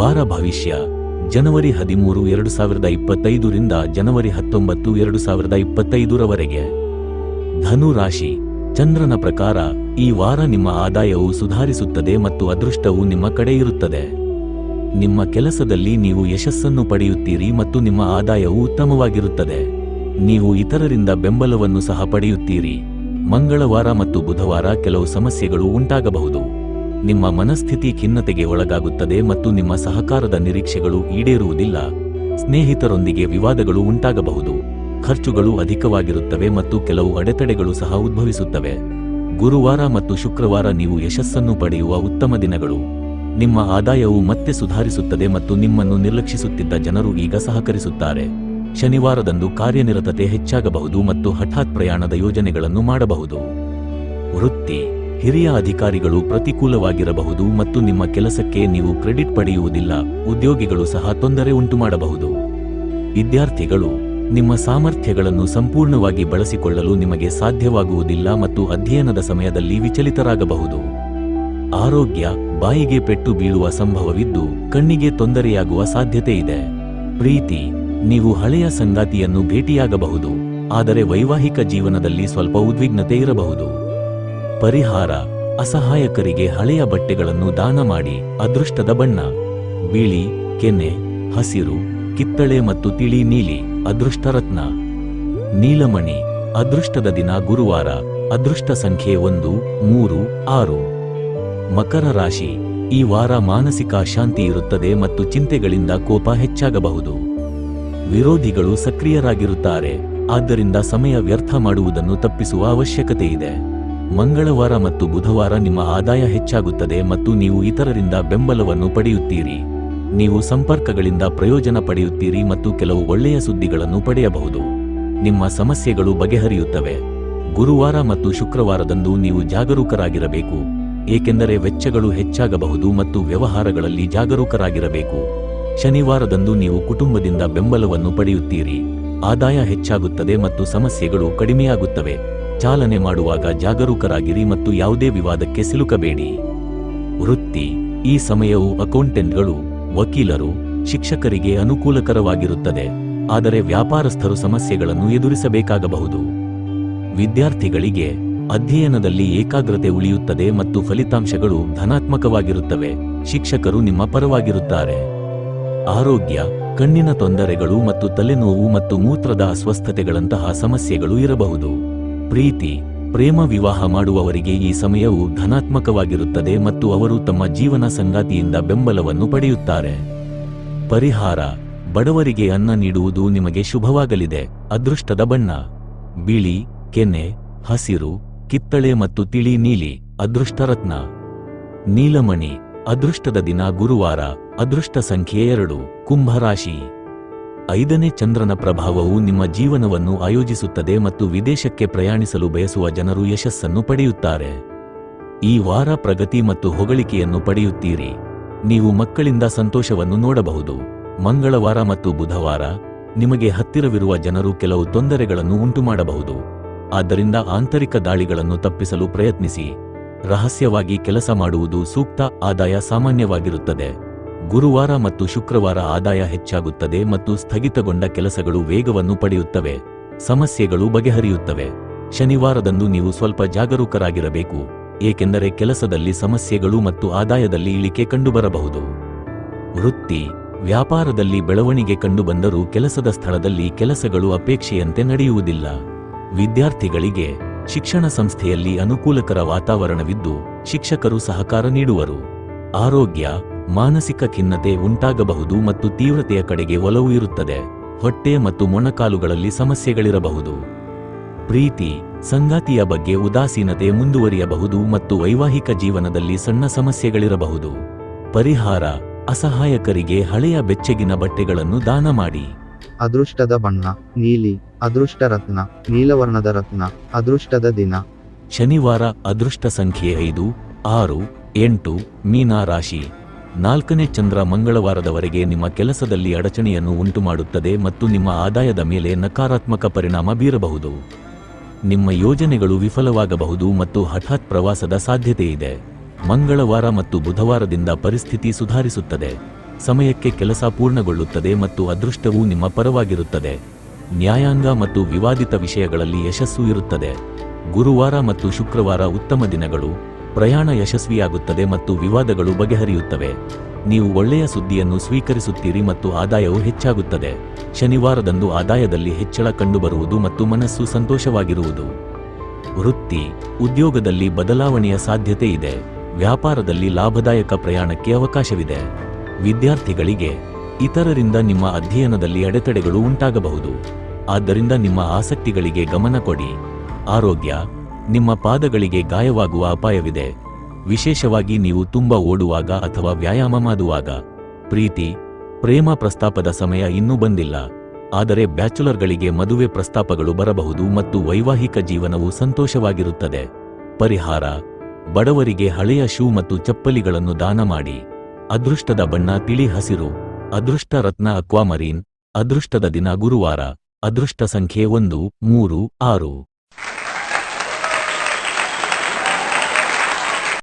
ವಾರ ಭವಿಷ್ಯ. ಜನವರಿ ಹದಿಮೂರು ಎರಡು ಸಾವಿರದ ಇಪ್ಪತ್ತೈದರಿಂದ ಜನವರಿ ಹತ್ತೊಂಬತ್ತು ಎರಡು ಸಾವಿರದ ಇಪ್ಪತ್ತೈದರವರೆಗೆ ಧನು ರಾಶಿ. ಚಂದ್ರನ ಪ್ರಕಾರ ಈ ವಾರ ನಿಮ್ಮ ಆದಾಯವು ಸುಧಾರಿಸುತ್ತದೆ ಮತ್ತು ಅದೃಷ್ಟವು ನಿಮ್ಮ ಕಡೆ ಇರುತ್ತದೆ. ನಿಮ್ಮ ಕೆಲಸದಲ್ಲಿ ನೀವು ಯಶಸ್ಸನ್ನು ಪಡೆಯುತ್ತೀರಿ ಮತ್ತು ನಿಮ್ಮ ಆದಾಯವು ಉತ್ತಮವಾಗಿರುತ್ತದೆ. ನೀವು ಇತರರಿಂದ ಬೆಂಬಲವನ್ನು ಸಹ ಪಡೆಯುತ್ತೀರಿ. ಮಂಗಳವಾರ ಮತ್ತು ಬುಧವಾರ ಕೆಲವು ಸಮಸ್ಯೆಗಳು ಉಂಟಾಗಬಹುದು. ನಿಮ್ಮ ಮನಸ್ಥಿತಿ ಖಿನ್ನತೆಗೆ ಒಳಗಾಗುತ್ತದೆ ಮತ್ತು ನಿಮ್ಮ ಸಹಕಾರದ ನಿರೀಕ್ಷೆಗಳು ಈಡೇರುವುದಿಲ್ಲ. ಸ್ನೇಹಿತರೊಂದಿಗೆ ವಿವಾದಗಳು ಉಂಟಾಗಬಹುದು. ಖರ್ಚುಗಳು ಅಧಿಕವಾಗಿರುತ್ತವೆ ಮತ್ತು ಕೆಲವು ಅಡೆತಡೆಗಳು ಸಹ ಉದ್ಭವಿಸುತ್ತವೆ. ಗುರುವಾರ ಮತ್ತು ಶುಕ್ರವಾರ ನೀವು ಯಶಸ್ಸನ್ನು ಪಡೆಯುವ ಉತ್ತಮ ದಿನಗಳು. ನಿಮ್ಮ ಆದಾಯವು ಮತ್ತೆ ಸುಧಾರಿಸುತ್ತದೆ ಮತ್ತು ನಿಮ್ಮನ್ನು ನಿರ್ಲಕ್ಷಿಸುತ್ತಿದ್ದ ಜನರು ಈಗ ಸಹಕರಿಸುತ್ತಾರೆ. ಶನಿವಾರದಂದು ಕಾರ್ಯನಿರತತೆ ಹೆಚ್ಚಾಗಬಹುದು ಮತ್ತು ಹಠಾತ್ ಪ್ರಯಾಣದ ಯೋಜನೆಗಳನ್ನು ಮಾಡಬಹುದು. ವೃತ್ತಿ ಹಿರಿಯ ಅಧಿಕಾರಿಗಳು ಪ್ರತಿಕೂಲವಾಗಿರಬಹುದು ಮತ್ತು ನಿಮ್ಮ ಕೆಲಸಕ್ಕೆ ನೀವು ಕ್ರೆಡಿಟ್ ಪಡೆಯುವುದಿಲ್ಲ, ಉದ್ಯೋಗಿಗಳು ಸಹ ತೊಂದರೆ ಉಂಟುಮಾಡಬಹುದು. ವಿದ್ಯಾರ್ಥಿಗಳು, ನಿಮ್ಮ ಸಾಮರ್ಥ್ಯಗಳನ್ನು ಸಂಪೂರ್ಣವಾಗಿ ಬಳಸಿಕೊಳ್ಳಲು ನಿಮಗೆ ಸಾಧ್ಯವಾಗುವುದಿಲ್ಲ ಮತ್ತು ಅಧ್ಯಯನದ ಸಮಯದಲ್ಲಿ ವಿಚಲಿತರಾಗಬಹುದು. ಆರೋಗ್ಯ, ಬಾಯಿಗೆ ಪೆಟ್ಟು ಬೀಳುವ ಸಂಭವವಿದ್ದು, ಕಣ್ಣಿಗೆ ತೊಂದರೆಯಾಗುವ ಸಾಧ್ಯತೆ ಇದೆ. ಪ್ರೀತಿ, ನೀವು ಹಳೆಯ ಸಂಗಾತಿಯನ್ನು ಭೇಟಿಯಾಗಬಹುದು, ಆದರೆ ವೈವಾಹಿಕ ಜೀವನದಲ್ಲಿ ಸ್ವಲ್ಪ ಉದ್ವಿಗ್ನತೆ ಇರಬಹುದು. ಪರಿಹಾರ, ಅಸಹಾಯಕರಿಗೆ ಹಳೆಯ ಬಟ್ಟೆಗಳನ್ನು ದಾನ ಮಾಡಿ ಅದೃಷ್ಟದ ಬಣ್ಣ. ಬಿಳಿ, ಕೆನೆ, ಹಸಿರು, ಕಿತ್ತಳೆ ಮತ್ತು ತಿಳಿ ನೀಲಿ, ಅದೃಷ್ಟ ರತ್ನ. ನೀಲಮಣಿ, ಅದೃಷ್ಟದ ದಿನ ಗುರುವಾರ, ಅದೃಷ್ಟ ಸಂಖ್ಯೆ ಒಂದು, ಮೂರು, ಆರು. ಮಕರ ರಾಶಿ, ಈ ವಾರ ಮಾನಸಿಕ ಶಾಂತಿ ಇರುತ್ತದೆ ಮತ್ತು ಚಿಂತೆಗಳಿಂದ ಕೋಪ ಹೆಚ್ಚಾಗಬಹುದು. ವಿರೋಧಿಗಳು ಸಕ್ರಿಯರಾಗಿರುತ್ತಾರೆ, ಆದ್ದರಿಂದ ಸಮಯ ವ್ಯರ್ಥ ಮಾಡುವುದನ್ನು ತಪ್ಪಿಸುವ ಅವಶ್ಯಕತೆ ಇದೆ ಮಂಗಳವಾರ ಮತ್ತು ಬುಧವಾರ ನಿಮ್ಮ ಆದಾಯ ಹೆಚ್ಚಾಗುತ್ತದೆ ಮತ್ತು ನೀವು ಇತರರಿಂದ ಬೆಂಬಲವನ್ನು ಪಡೆಯುತ್ತೀರಿ. ನೀವು ಸಂಪರ್ಕಗಳಿಂದ ಪ್ರಯೋಜನ ಪಡೆಯುತ್ತೀರಿ ಮತ್ತು ಕೆಲವು ಒಳ್ಳೆಯ ಸುದ್ದಿಗಳನ್ನು ಪಡೆಯಬಹುದು. ನಿಮ್ಮ ಸಮಸ್ಯೆಗಳು ಬಗೆಹರಿಯುತ್ತವೆ. ಗುರುವಾರ ಮತ್ತು ಶುಕ್ರವಾರದಂದು ನೀವು ಜಾಗರೂಕರಾಗಿರಬೇಕು. ಏಕೆಂದರೆ ವೆಚ್ಚಗಳು ಹೆಚ್ಚಾಗಬಹುದು ಮತ್ತು ವ್ಯವಹಾರಗಳಲ್ಲಿ ಜಾಗರೂಕರಾಗಿರಬೇಕು. ಶನಿವಾರದಂದು ನೀವು ಕುಟುಂಬದಿಂದ ಬೆಂಬಲವನ್ನು ಪಡೆಯುತ್ತೀರಿ. ಆದಾಯ ಹೆಚ್ಚಾಗುತ್ತದೆ ಮತ್ತು ಸಮಸ್ಯೆಗಳು ಕಡಿಮೆಯಾಗುತ್ತವೆ. ಚಾಲನೆ ಮಾಡುವಾಗ ಜಾಗರೂಕರಾಗಿರಿ ಮತ್ತು ಯಾವುದೇ ವಿವಾದಕ್ಕೆ ಸಿಲುಕಬೇಡಿ. ವೃತ್ತಿ. ಈ ಸಮಯವು ಅಕೌಂಟೆಂಟ್ಗಳು, ವಕೀಲರು, ಶಿಕ್ಷಕರಿಗೆ ಅನುಕೂಲಕರವಾಗಿರುತ್ತದೆ. ಆದರೆ ವ್ಯಾಪಾರಸ್ಥರು ಸಮಸ್ಯೆಗಳನ್ನು ಎದುರಿಸಬೇಕಾಗಬಹುದು. ವಿದ್ಯಾರ್ಥಿಗಳಿಗೆ ಅಧ್ಯಯನದಲ್ಲಿ ಏಕಾಗ್ರತೆ ಉಳಿಯುತ್ತದೆ ಮತ್ತು ಫಲಿತಾಂಶಗಳು ಧನಾತ್ಮಕವಾಗಿರುತ್ತವೆ. ಶಿಕ್ಷಕರು ನಿಮ್ಮ ಪರವಾಗಿರುತ್ತಾರೆ. ಆರೋಗ್ಯ. ಕಣ್ಣಿನ ತೊಂದರೆಗಳು ಮತ್ತು ತಲೆನೋವು ಮತ್ತು ಮೂತ್ರದ ಅಸ್ವಸ್ಥತೆಗಳಂತಹ ಸಮಸ್ಯೆಗಳು ಇರಬಹುದು. ಪ್ರೀತಿ, ಪ್ರೇಮ ವಿವಾಹ ಮಾಡುವವರಿಗೆ ಈ ಸಮಯವು ಧನಾತ್ಮಕವಾಗಿರುತ್ತದೆ ಮತ್ತು ಅವರು ತಮ್ಮ ಜೀವನ ಸಂಗಾತಿಯಿಂದ ಬೆಂಬಲವನ್ನು ಪಡೆಯುತ್ತಾರೆ. ಪರಿಹಾರ, ಬಡವರಿಗೆ ಅನ್ನ ನೀಡುವುದು ನಿಮಗೆ ಶುಭವಾಗಲಿದೆ. ಅದೃಷ್ಟದ ಬಣ್ಣ, ಬಿಳಿ, ಕೆನೆ, ಹಸಿರು, ಕಿತ್ತಳೆ ಮತ್ತು ತಿಳಿ ನೀಲಿ, ಅದೃಷ್ಟರತ್ನ. ನೀಲಮಣಿ, ಅದೃಷ್ಟದ ದಿನ ಗುರುವಾರ, ಅದೃಷ್ಟ ಸಂಖ್ಯೆ ಎರಡು ಕುಂಭರಾಶಿ ಐದನೇ ಚಂದ್ರನ ಪ್ರಭಾವವು ನಿಮ್ಮ ಜೀವನವನ್ನು ಆಯೋಜಿಸುತ್ತದೆ ಮತ್ತು ವಿದೇಶಕ್ಕೆ ಪ್ರಯಾಣಿಸಲು ಬಯಸುವ ಜನರು ಯಶಸ್ಸನ್ನು ಪಡೆಯುತ್ತಾರೆ. ಈ ವಾರ ಪ್ರಗತಿ ಮತ್ತು ಹೊಗಳಿಕೆಯನ್ನು ಪಡೆಯುತ್ತೀರಿ. ನೀವು ಮಕ್ಕಳಿಂದ ಸಂತೋಷವನ್ನು ನೋಡಬಹುದು. ಮಂಗಳವಾರ ಮತ್ತು ಬುಧವಾರ ನಿಮಗೆ ಹತ್ತಿರವಿರುವ ಜನರು ಕೆಲವು ತೊಂದರೆಗಳನ್ನು ಉಂಟುಮಾಡಬಹುದು. ಆದ್ದರಿಂದ ಆಂತರಿಕ ದಾಳಿಗಳನ್ನು ತಪ್ಪಿಸಲು ಪ್ರಯತ್ನಿಸಿ. ರಹಸ್ಯವಾಗಿ ಕೆಲಸ ಮಾಡುವುದು ಸೂಕ್ತ, ಆದಾಯ ಸಾಮಾನ್ಯವಾಗಿರುತ್ತದೆ. ಗುರುವಾರ ಮತ್ತು ಶುಕ್ರವಾರ ಆದಾಯ ಹೆಚ್ಚಾಗುತ್ತದೆ ಮತ್ತು ಸ್ಥಗಿತಗೊಂಡ ಕೆಲಸಗಳು ವೇಗವನ್ನು ಪಡೆಯುತ್ತವೆ. ಸಮಸ್ಯೆಗಳು ಬಗೆಹರಿಯುತ್ತವೆ. ಶನಿವಾರದಂದು ನೀವು ಸ್ವಲ್ಪ ಜಾಗರೂಕರಾಗಿರಬೇಕು, ಏಕೆಂದರೆ ಕೆಲಸದಲ್ಲಿ ಸಮಸ್ಯೆಗಳು ಮತ್ತು ಆದಾಯದಲ್ಲಿ ಇಳಿಕೆ ಕಂಡುಬರಬಹುದು. ವೃತ್ತಿ, ವ್ಯಾಪಾರದಲ್ಲಿ ಬೆಳವಣಿಗೆ ಕಂಡುಬಂದರೂ ಕೆಲಸದ ಸ್ಥಳದಲ್ಲಿ ಕೆಲಸಗಳು ಅಪೇಕ್ಷೆಯಂತೆ ನಡೆಯುವುದಿಲ್ಲ. ವಿದ್ಯಾರ್ಥಿಗಳಿಗೆ ಶಿಕ್ಷಣ ಸಂಸ್ಥೆಯಲ್ಲಿ ಅನುಕೂಲಕರ ವಾತಾವರಣವಿದ್ದು, ಶಿಕ್ಷಕರು ಸಹಕಾರ ನೀಡುವರು. ಆರೋಗ್ಯ ಮಾನಸಿಕ ಖಿನ್ನತೆ ಉಂಟಾಗಬಹುದು ಮತ್ತು ತೀವ್ರತೆಯ ಕಡೆಗೆ ಒಲವು ಇರುತ್ತದೆ. ಹೊಟ್ಟೆ ಮತ್ತು ಮೊಣಕಾಲುಗಳಲ್ಲಿ ಸಮಸ್ಯೆಗಳಿರಬಹುದು. ಪ್ರೀತಿ ಸಂಗಾತಿಯ ಬಗ್ಗೆ ಉದಾಸೀನತೆ ಮುಂದುವರಿಯಬಹುದು ಮತ್ತು ವೈವಾಹಿಕ ಜೀವನದಲ್ಲಿ ಸಣ್ಣ ಸಮಸ್ಯೆಗಳಿರಬಹುದು. ಪರಿಹಾರ ಅಸಹಾಯಕರಿಗೆ ಹಳೆಯ ಬೆಚ್ಚಗಿನ ಬಟ್ಟೆಗಳನ್ನು ದಾನ ಮಾಡಿ. ಅದೃಷ್ಟದ ಬಣ್ಣ ನೀಲಿ ಅದೃಷ್ಟ ರತ್ನ ನೀಲವರ್ಣದ ರತ್ನ ಅದೃಷ್ಟದ ದಿನ. ಶನಿವಾರ ಅದೃಷ್ಟ ಸಂಖ್ಯೆ ಐದು ಆರು ಎಂಟು ಮೀನಾ ರಾಶಿ. ನಾಲ್ಕನೇ ಚಂದ್ರ ಮಂಗಳವಾರದವರೆಗೆ ನಿಮ್ಮ ಕೆಲಸದಲ್ಲಿ ಅಡಚಣೆಯನ್ನು ಉಂಟುಮಾಡುತ್ತದೆ ಮತ್ತು ನಿಮ್ಮ ಆದಾಯದ ಮೇಲೆ ನಕಾರಾತ್ಮಕ ಪರಿಣಾಮ ಬೀರಬಹುದು. ನಿಮ್ಮ ಯೋಜನೆಗಳು ವಿಫಲವಾಗಬಹುದು ಮತ್ತು ಹಠಾತ್ ಪ್ರವಾಸದ ಸಾಧ್ಯತೆ ಇದೆ ಮಂಗಳವಾರ ಮತ್ತು ಬುಧವಾರದಿಂದ ಪರಿಸ್ಥಿತಿ ಸುಧಾರಿಸುತ್ತದೆ. ಸಮಯಕ್ಕೆ ಕೆಲಸ ಪೂರ್ಣಗೊಳ್ಳುತ್ತದೆ ಮತ್ತು ಅದೃಷ್ಟವು ನಿಮ್ಮ ಪರವಾಗಿರುತ್ತದೆ. ನ್ಯಾಯಾಂಗ ಮತ್ತು ವಿವಾದಿತ ವಿಷಯಗಳಲ್ಲಿ ಯಶಸ್ಸು ಇರುತ್ತದೆ. ಗುರುವಾರ ಮತ್ತು ಶುಕ್ರವಾರ ಉತ್ತಮ ದಿನಗಳು. ಪ್ರಯಾಣ ಯಶಸ್ವಿಯಾಗುತ್ತದೆ ಮತ್ತು ವಿವಾದಗಳು ಬಗೆಹರಿಯುತ್ತವೆ. ನೀವು ಒಳ್ಳೆಯ ಸುದ್ದಿಯನ್ನು ಸ್ವೀಕರಿಸುತ್ತೀರಿ ಮತ್ತು ಆದಾಯವು ಹೆಚ್ಚಾಗುತ್ತದೆ. ಶನಿವಾರದಂದು ಆದಾಯದಲ್ಲಿ ಹೆಚ್ಚಳ ಕಂಡುಬರುವುದು ಮತ್ತು ಮನಸ್ಸು ಸಂತೋಷವಾಗಿರುವುದು. ವೃತ್ತಿ, ಉದ್ಯೋಗದಲ್ಲಿ ಬದಲಾವಣೆಯ ಸಾಧ್ಯತೆ ಇದೆ. ವ್ಯಾಪಾರದಲ್ಲಿ ಲಾಭದಾಯಕ ಪ್ರಯಾಣಕ್ಕೆ ಅವಕಾಶವಿದೆ. ವಿದ್ಯಾರ್ಥಿಗಳಿಗೆ, ಇತರರಿಂದ ನಿಮ್ಮ ಅಧ್ಯಯನದಲ್ಲಿ ಅಡೆತಡೆಗಳು ಉಂಟಾಗಬಹುದು. ಆದ್ದರಿಂದ ನಿಮ್ಮ ಆಸಕ್ತಿಗಳಿಗೆ ಗಮನ ಕೊಡಿ. ಆರೋಗ್ಯ ನಿಮ್ಮ ಪಾದಗಳಿಗೆ ಗಾಯವಾಗುವ ಅಪಾಯವಿದೆ. ವಿಶೇಷವಾಗಿ ನೀವು ತುಂಬ ಓಡುವಾಗ ಅಥವಾ ವ್ಯಾಯಾಮ ಮಾಡುವಾಗ. ಪ್ರೀತಿ, ಪ್ರೇಮ ಪ್ರಸ್ತಾಪದ ಸಮಯ ಇನ್ನೂ ಬಂದಿಲ್ಲ. ಆದರೆ ಬ್ಯಾಚುಲರ್ಗಳಿಗೆ ಮದುವೆ ಪ್ರಸ್ತಾಪಗಳು ಬರಬಹುದು ಮತ್ತು ವೈವಾಹಿಕ ಜೀವನವು ಸಂತೋಷವಾಗಿರುತ್ತದೆ. ಪರಿಹಾರ, ಬಡವರಿಗೆ ಹಳೆಯ ಶೂ ಮತ್ತು ಚಪ್ಪಲಿಗಳನ್ನು ದಾನ ಮಾಡಿ. ಅದೃಷ್ಟದ ಬಣ್ಣ ತಿಳಿ ಹಸಿರು. ಅದೃಷ್ಟ ರತ್ನ ಅಕ್ವಾಮರೀನ್. ಅದೃಷ್ಟದ ದಿನ ಗುರುವಾರ. ಅದೃಷ್ಟ ಸಂಖ್ಯೆ ಒಂದು, ಮೂರು, ಆರು.